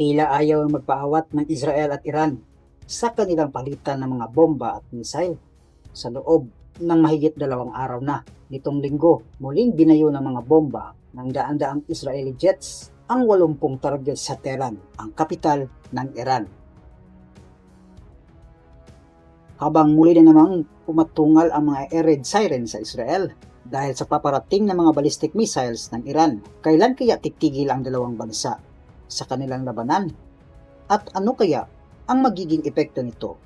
Tila ayaw ang magpaawat ng Israel at Iran sa kanilang palitan ng mga bomba at misail sa loob ng mahigit dalawang araw na. Nitong linggo, muling binayo ng mga bomba ng daan-daang Israeli jets ang 80 target sa Tehran, ang kapital ng Iran. Habang muli na namang pumatungal ang mga air raid siren sa Israel dahil sa paparating ng mga ballistic missiles ng Iran, kailan kaya titigil ang dalawang bansa sa kanilang labanan? At ano kaya ang magiging epekto nito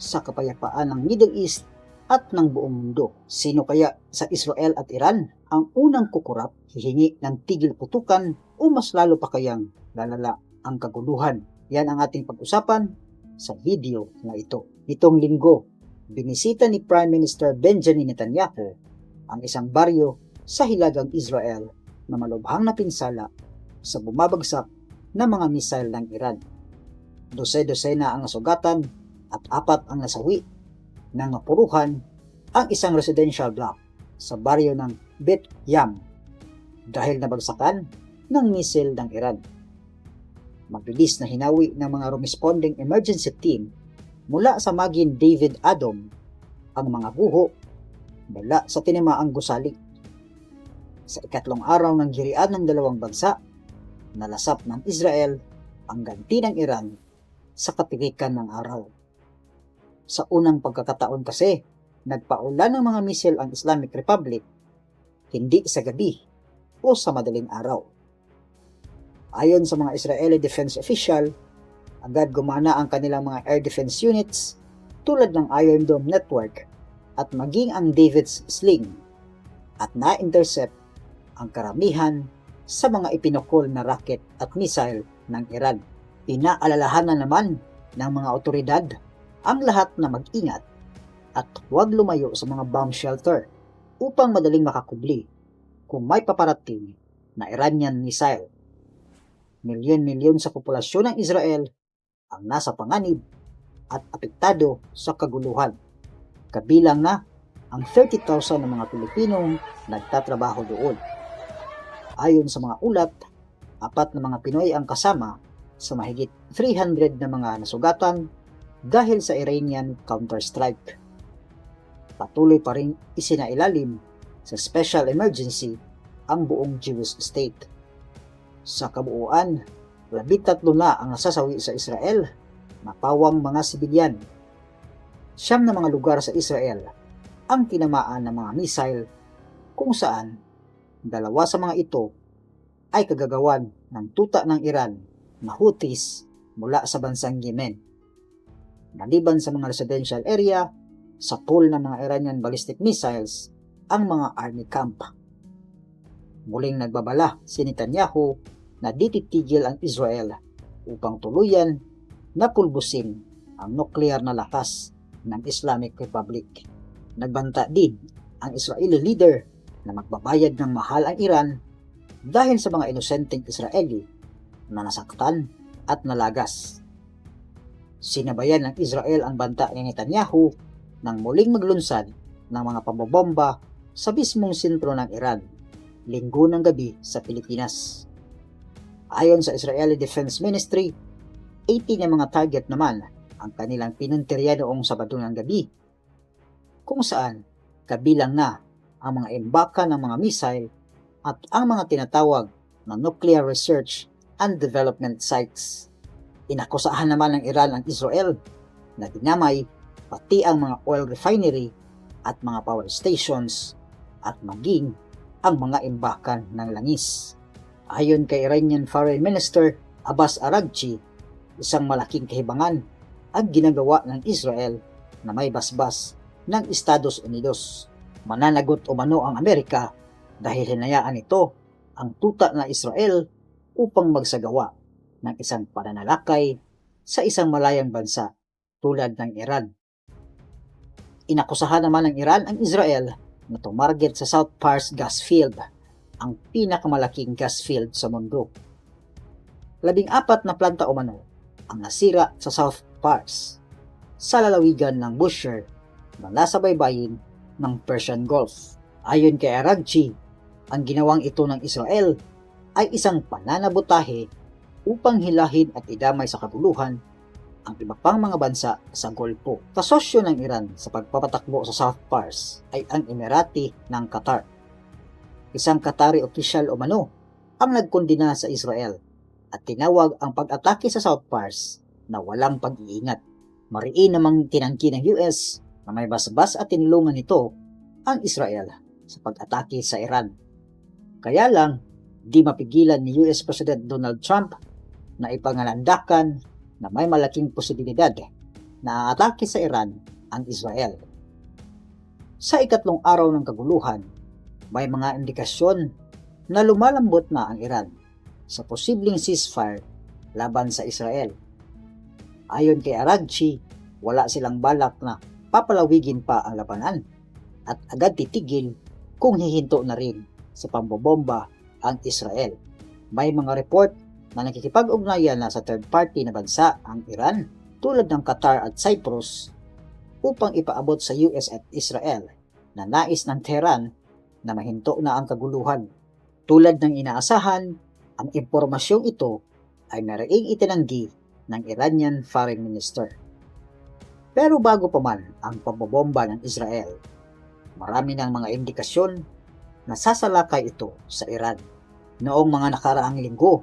sa kapayapaan ng Middle East at ng buong mundo? Sino kaya sa Israel at Iran ang unang kukurap, hihingi ng tigil putukan o mas lalo pa kayang lalala ang kaguluhan? Yan ang ating pag-usapan sa video na ito. Itong linggo, binisita ni Prime Minister Benjamin Netanyahu ang isang baryo sa hilagang Israel na malubhang napinsala sa bumabagsak na mga misail ng Iran. Dose-dose na ang nasugatan at apat ang nasawi nang mapuruhan ang isang residential block sa baryo ng Bet Yam dahil nabagsakan ng misil ng Iran. Mabilis na hinawi ng mga responding emergency team mula sa Magin David Adom ang mga buho mula sa tinamaang gusali. Sa ikatlong araw ng girian ng dalawang bansa, nalasap ng Israel ang ganti ng Iran sa katirikan ng araw. Sa unang pagkakataon kasi, nagpaulan ng mga misil ang Islamic Republic, hindi sa gabi o sa madaling araw. Ayon sa mga Israeli defense official, agad gumana ang kanilang mga air defense units tulad ng Iron Dome Network at maging ang David's Sling at na-intercept ang karamihan sa mga ipinukol na rocket at missile ng Iran. Inaalalahan na naman ng mga otoridad ang lahat na mag-ingat at huwag lumayo sa mga bomb shelter upang madaling makakubli kung may paparating na Iranian missile. Milyon-milyon sa populasyon ng Israel ang nasa panganib at apektado sa kaguluhan. Kabilang na ang 30,000 ng mga Pilipinong nagtatrabaho doon. Ayon sa mga ulat, apat na mga Pinoy ang kasama sa mahigit 300 na mga nasugatan dahil sa Iranian counterstrike. Patuloy pa rin isinailalim sa special emergency ang buong Jewish state. Sa kabuuan, labit tatlo na ang nasasawi sa Israel na pawang mga sibilyan. Siyam na mga lugar sa Israel ang tinamaan ng mga missile kung saan dalawa sa mga ito ay kagagawan ng tuta ng Iran na Houthis mula sa bansang Yemen. Maliban sa mga residential area, sa pool ng mga Iranian ballistic missiles ang mga army camp. Muling nagbabala si Netanyahu na dititigil ang Israel upang tuluyan na pulbusin ang nuklear na lakas ng Islamic Republic. Nagbanta din ang Israeli leader na magbabayad ng mahal ang Iran dahil sa mga inosenteng Israeli na nasaktan at nalagas. Sinabayan ng Israel ang banta ni Netanyahu nang muling maglunsad ng mga pambobomba sa mismong sentro ng Iran, linggo ng gabi sa Pilipinas. Ayon sa Israeli Defense Ministry, 80 na mga target naman ang kanilang pinuntirya noong Sabado ng gabi, kung saan kabilang na ang mga embaka ng mga missile at ang mga tinatawag na nuclear research and development sites. Inakusahan naman ng Iran ang Israel na dinamay pati ang mga oil refinery at mga power stations at maging ang mga imbakan ng langis. Ayon kay Iranian Foreign Minister Abbas Araghchi, isang malaking kahibangan ang ginagawa ng Israel na may basbas ng Estados Unidos. Mananagot umano ang Amerika dahil hinayaan ito ang tuta na Israel upang magsagawa ng isang pananalakay sa isang malayang bansa tulad ng Iran. Inakusahan naman ng Iran ang Israel na tumarget sa South Pars gas field, ang pinakamalaking gas field sa mundo. Labing apat na planta umano ang nasira sa South Pars sa lalawigan ng Bushehr na nasa baybayin ng Persian Gulf. Ayon kay Aragchi, ang ginawang ito ng Israel ay isang pananabutahe upang hilahin at idamay sa kabuluhan ang iba pang mga bansa sa Golpo. Kasosyo ng Iran sa pagpapatakbo sa South Pars ay ang Emirati ng Qatar. Isang Qatari official o mano ang nagkondina sa Israel at tinawag ang pag-atake sa South Pars na walang pag-iingat. Mariin namang tinangki ng US na may basbas at tinulungan nito ang Israel sa pag-atake sa Iran. Kaya lang, di mapigilan ni US President Donald Trump na ipangalandakan na may malaking posibilidad na atake sa Iran ang Israel. Sa ikatlong araw ng kaguluhan, may mga indikasyon na lumalambot na ang Iran sa posibleng ceasefire laban sa Israel. Ayon kay Aragchi, wala silang balak na papalawigin pa ang labanan at agad titigil kung hihinto na rin sa pambobomba ang Israel. May mga report na nakikipag-ugnayan na sa third party na bansa ang Iran tulad ng Qatar at Cyprus upang ipaabot sa US at Israel na nais ng Tehran na mahinto na ang kaguluhan. Tulad ng inaasahan, ang impormasyong ito ay naraing itinanggi ng Iranian Foreign Minister. Pero bago pa man ang pambobomba ng Israel, marami ng mga indikasyon na sasalakay ito sa Iran. Noong mga nakaraang linggo,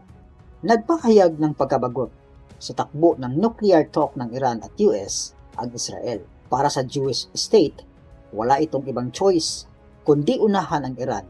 nagpahayag ng pagkabagot sa takbo ng nuclear talk ng Iran at US ang Israel. Para sa Jewish state, wala itong ibang choice kundi unahan ang Iran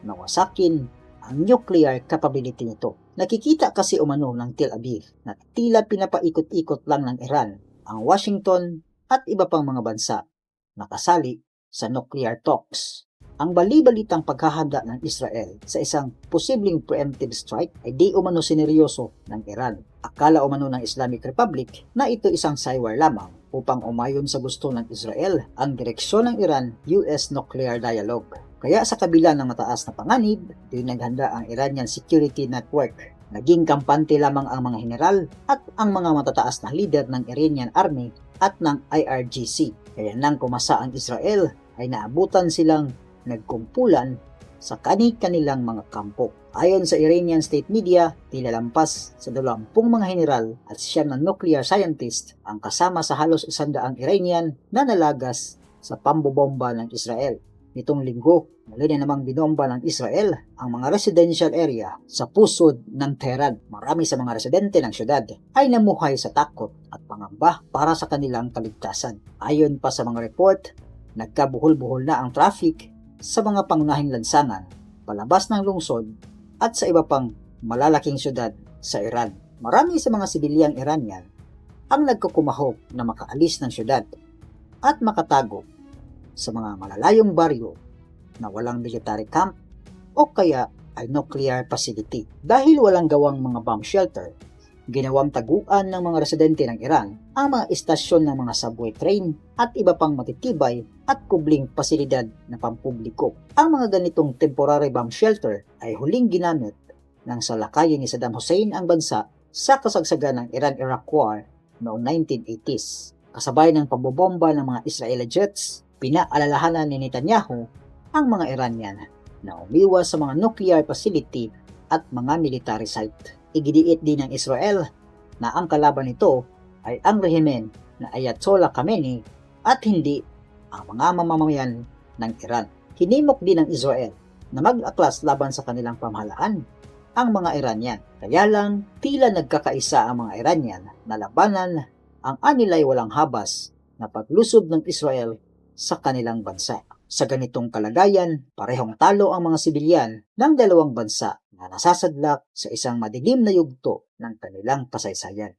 na wasakin ang nuclear capability nito. Nakikita kasi umano ng Tel Aviv na tila pinapaikot-ikot lang ng Iran ang Washington at iba pang mga bansa na kasali sa nuclear talks. Ang bali-balitang paghahanda ng Israel sa isang posibleng preemptive strike ay di umano sineryoso ng Iran. Akala umano ng Islamic Republic na ito isang saywar lamang upang umayon sa gusto ng Israel ang direksyon ng Iran-US nuclear dialogue. Kaya sa kabila ng mataas na panganib, di naghanda ang Iranian Security Network. Naging kampante lamang ang mga general at ang mga matataas na leader ng Iranian Army at ng IRGC. Kaya nang kumasa ang Israel ay naabutan silang nagkumpulan sa kani-kanilang mga kampo. Ayon sa Iranian state media, tila lampas sa dalawampung mga general at siyam na nuclear scientist ang kasama sa halos isandaang Iranian na nalagas sa pambobomba ng Israel. Nitong linggo, muli na namang binomba ng Israel ang mga residential area sa pusod ng Tehran. Marami sa mga residente ng syudad ay namuhay sa takot at pangamba para sa kanilang kaligtasan. Ayon pa sa mga report, nagkabuhol-buhol na ang traffic sa mga pangunahing lansangan, palabas ng lungsod at sa iba pang malalaking syudad sa Iran. Marami sa mga sibilyang Iranian ang nagkukumahog na makaalis ng syudad at makatago sa mga malalayong baryo na walang military camp o kaya ay nuclear facility. Dahil walang gawang mga bomb shelter, ginawang taguan ng mga residente ng Iran ang mga istasyon ng mga subway train at iba pang matitibay at kubling pasilidad na pampubliko. Ang mga ganitong temporary bomb shelter ay huling ginamit ng salakayin ni Saddam Hussein ang bansa sa kasagsagan ng Iran-Iraq War noong 1980s. Kasabay ng pambobomba ng mga Israeli jets, pinaalalahanan ni Netanyahu ang mga Iranian na umiwas sa mga nuclear facility at mga military site. Igidiit din ng Israel na ang kalaban nito ay ang rehimen na Ayatollah Khamenei at hindi ang mga mamamayan ng Iran. Hinimok din ng Israel na mag-aklas laban sa kanilang pamahalaan ang mga Iranian. Kaya lang, tila nagkakaisa ang mga Iranian na labanan ang anilay walang habas na paglusob ng Israel sa kanilang bansa. Sa ganitong kalagayan, parehong talo ang mga sibilyan ng dalawang bansa na nasasadlak sa isang madilim na yugto ng kanilang kasaysayan.